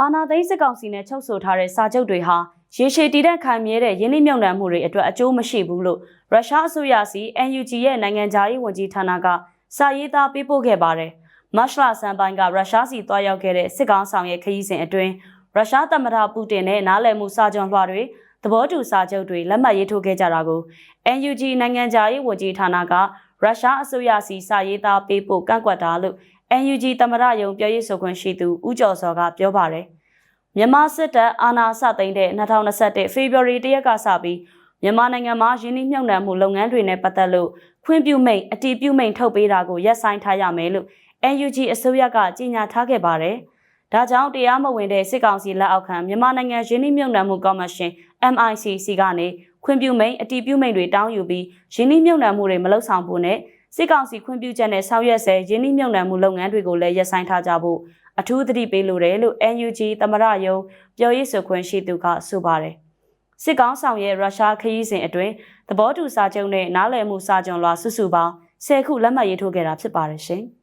အာနာသိန်းစစ်ကောင်စီနဲ့ချုပ်ဆိုထားတဲ့စာချုပ်တွေဟာရေရှည်တည်တဲ့ခိုင်မြဲတဲ့ယင်းနှိမ့်မြုံနှံမှုတွေအတွက်အကျိုးမရှိဘူးလို့ရုရှားအစိုးရစီ NUG ရဲ့နိုင်ငံခြားရေးဝန်ကြီးဌာနကစာရေးသားပေးပို့ခဲ့ပါတယ်။မတ်လဆန်ပိုင်းကရုရှားစီတွားရောက်ခဲ့တဲ့စစ်ကောင်ဆောင်ရဲ့ခရီးစဉ်အတွင်းရုရှားသမ္မတပူတင်နဲ့နားလည်မှုစာချုပ်လွှာတွေသဘောတူစာချုပ်တွေလက်မှတ်ရေးထိုးခဲ့ကြတာကို NUG နိုင်ငံခြားရေးဝန်ကြီးဌာနကရုရှားအစိုးရစီစာရေးသားပေးပို့ကန့်ကွက်တာလို့ NUG သမ္မတယုံပြောရေးဆိုခွင့်ရှိသူဦးကျော်စောကပြောပါတယ်။မြန်မာစစ်တပ်အာဏာစသိမ်းတဲ့2021ဖေဖော်ဝါရီတရက်ကစပြီးမြန်မာနိုင်ငံမှာယင်းနှိမ့်မြုံနှံမှုလုပ်ငန်းတွေနဲ့ပတ်သက်လို့ခွင့်ပြုမိန့်အတီးပြုမိန့်ထုတ်ပေးတာကိုရပ်ဆိုင်းထားရမယ်လို့ NUG အစိုးရကကြေညာထားခဲ့ပါတယ်။ဒါကြောင့်တရားမဝင်တဲ့စစ်ကောင်စီလက်အောက်ခံမြန်မာနိုင်ငံယင်းနှိမ့်မြုံနှံမှုကော်မရှင် MICC ကနေခွင့်ပြုမိန့်အတီးပြုမိန့်တွေတောင်းယူပြီးယင်းနှိမ့်မြုံနှံမှုတွေမလုပ်ဆောင်ဖို့နဲ့ စစ်ကောင်စီခွင့်ပြုချက်နဲ့ဆောင်ရွက်ဆဲယင်းနှိမ့်မြုံနှံမှုလုပ်ငန်းတွေကိုလည်းရပ်ဆိုင်းထားကြဖို့အထူးသတိပေးလိုတယ်လို့ NUG သမရယုံပြောရေးဆိုခွင့်ရှိသူကဆိုပါတယ်။စစ်ကောင်ဆောင်ရဲ့ရုရှားခရီးစဉ်အတွင်းသဘောတူစာချုပ်နဲ့နားလည်မှုစာချုပ်လွှာစုစုပေါင်း10ခုလက်မှတ်ရေးထိုးခဲ့တာဖြစ်ပါတယ်ရှင်။